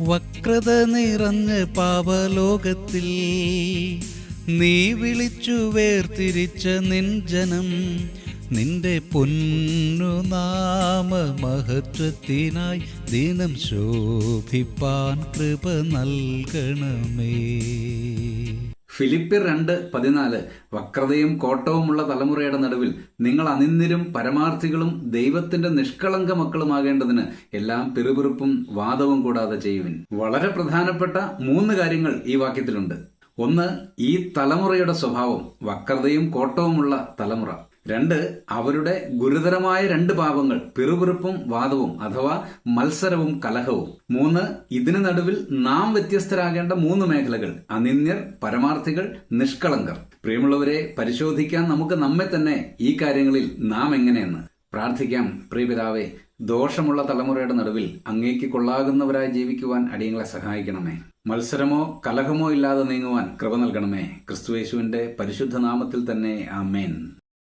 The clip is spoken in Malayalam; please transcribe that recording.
വക്രത നിറഞ്ഞ് പാപലോകത്തിൽ നീ വിളിച്ചു വേർതിരിച്ച നിൻ ജനം നിന്റെ പൊന്നു നാമ മഹത്വത്തിനായി ദിനം ശോഭിപ്പാൻ കൃപ നൽകണമേ. ഫിലിപ്പിയർ രണ്ട് പതിനാല് വക്രതയും കോട്ടവുമുള്ള തലമുറയുടെ നടുവിൽ നിങ്ങൾ അനിന്നിരും പരമാർത്ഥികളും ദൈവത്തിന്റെ നിഷ്കളങ്ക മക്കളുമാകേണ്ടതിന് എല്ലാം പിറുപിറുപ്പും വാദവും കൂടാതെ ചെയ്യുവിൻ. വളരെ പ്രധാനപ്പെട്ട മൂന്ന് കാര്യങ്ങൾ ഈ വാക്യത്തിലുണ്ട്. ഒന്ന് ഈ തലമുറയുടെ സ്വഭാവം വക്രതയും കോട്ടവുമുള്ള തലമുറ. രണ്ട് അവരുടെ ഗുരുതരമായ രണ്ട് പാപങ്ങൾ പിറുപിറുപ്പും വാദവും അഥവാ മത്സരവും കലഹവും. മൂന്ന് ഇതിനു നടുവിൽ നാം വ്യത്യസ്തരാകേണ്ട മൂന്ന് മേഖലകൾ അനിന്യർ പരമാർത്ഥികൾ നിഷ്കളങ്കർ. പ്രിയമുള്ളവരെ പരിശോധിക്കാൻ നമുക്ക് നമ്മെ തന്നെ ഈ കാര്യങ്ങളിൽ നാം എങ്ങനെയെന്ന് പ്രാർത്ഥിക്കാം. പ്രിയപിതാവേ ദോഷമുള്ള തലമുറയുടെ നടുവിൽ അങ്ങേക്ക് കൊള്ളാകുന്നവരായി ജീവിക്കുവാൻ അടിയങ്ങളെ സഹായിക്കണമേ. മത്സരമോ കലഹമോ ഇല്ലാതെ നീങ്ങുവാൻ കൃപ നൽകണമേ. ക്രിസ്തുയേശുവിന്റെ പരിശുദ്ധ നാമത്തിൽ തന്നെ ആമേൻ.